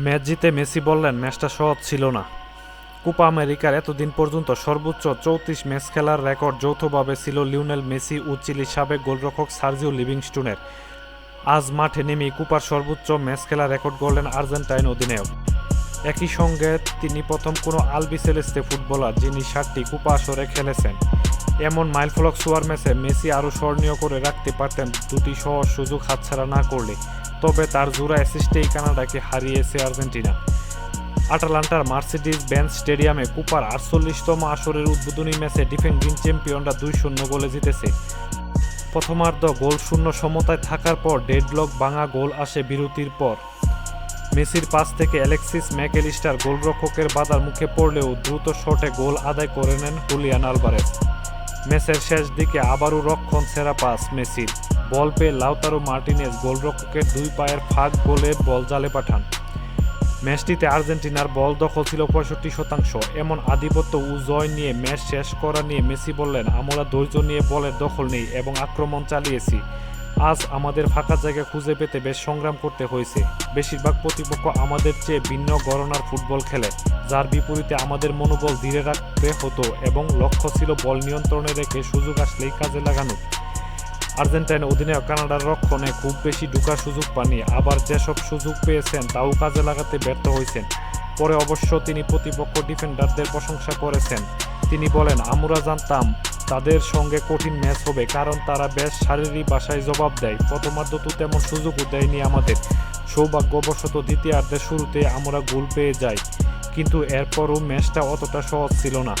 Match জিতে Messi বললেন, ম্যাচটা সহজ ছিল না। কোপা আমেরিকার এতদিন পর্যন্ত সর্বোচ্চ চৌত্রিশ ম্যাচ খেলার রেকর্ড যৌথভাবে ছিল লিওনেল মেসি ও চিলির সাবেক গোলরক্ষক সার্জিও লিভিংস্টোনের। আজ মাঠে নেমে কুপার সর্বোচ্চ ম্যাচ খেলার রেকর্ড গড়লেন আর্জেন্টাইন অধিনায়ক। একই সঙ্গে তিনি প্রথম কোনো আলবি সেলেস্তে ফুটবলার যিনি ষাটটি কুপা আসরে খেলেছেন। এমন মাইলফলক সোয়ার ম্যাচে মেসি আরও স্মরণীয় করে রাখতে পারতেন, দুটি সহজ সুযোগ হাতছাড়া না করলে। তবে তার জোড়া অ্যাসিস্টেই কানাডাকে হারিয়েছে আর্জেন্টিনা। আটালান্টার মার্সিডিজ বেঞ্চ স্টেডিয়ামে কুপার আটচল্লিশতম আসরের উদ্বোধনী ম্যাচে ডিফেন্ডিং চ্যাম্পিয়নরা দুই শূন্য গোলে জিতেছে। প্রথমার্ধ গোল শূন্য সমতায় থাকার পর ডেডলক ভাঙা গোল আসে বিরতির পর। মেসির পাস থেকে অ্যালেক্সিস ম্যাকেলিস্টার গোলরক্ষকের বাধার মুখে পড়লেও দ্রুত শটে গোল আদায় করে নেন হুলিয়ান আলভারেজ। ম্যাচের শেষ দিকে আবারও রক্ষণ সেরা পাস মেসির। বল পেয়ে লাউতারো মার্টিনেজ গোলরক্ষকের দুই পায়ের ফাঁক গোলে বল জালে পাঠান। ম্যাচটিতে আর্জেন্টিনার বল দখল ছিল পঁয়ষট্টি শতাংশ। এমন আধিপত্য ও জয় নিয়ে ম্যাচ শেষ করা নিয়ে মেসি বললেন, আমরা ধৈর্য নিয়ে বলের দখল নেই এবং আক্রমণ চালিয়েছি। আজ আমাদের ফাঁকা জায়গা খুঁজে পেতে বেশ সংগ্রাম করতে হয়েছে। বেশিরভাগ প্রতিপক্ষ আমাদের চেয়ে ভিন্ন গণনার ফুটবল খেলে, যার বিপরীতে আমাদের মনোবল ধীরে রাখতে হতো এবং লক্ষ্য ছিল বল নিয়ন্ত্রণে রেখে সুযোগ আসলেই কাজে লাগানো আর্জেন্টাইন অধিনায়ক কানাডার রক্ষণে খুব বেশি ঢুকার সুযোগ পাননি। আবার যেসব সুযোগ পেয়েছেন, তাও কাজে লাগাতে ব্যর্থ হয়েছেন। পরে অবশ্য তিনি প্রতিপক্ষ ডিফেন্ডারদের প্রশংসা করেছেন। তিনি বলেন, আমরা জানতাম তাদের সঙ্গে কঠিন ম্যাচ হবে, কারণ তারা বেশ শারীরিক ভাষায় জবাব দেয়। প্রথমার্ধ তো তেমন সুযোগও দেয়নি আমাদের। সৌভাগ্যবশত দ্বিতীয়ার্ধের শুরুতে আমরা গোল পেয়ে যাই। কিন্তু এরপরও ম্যাচটা অতটা সহজ ছিল না।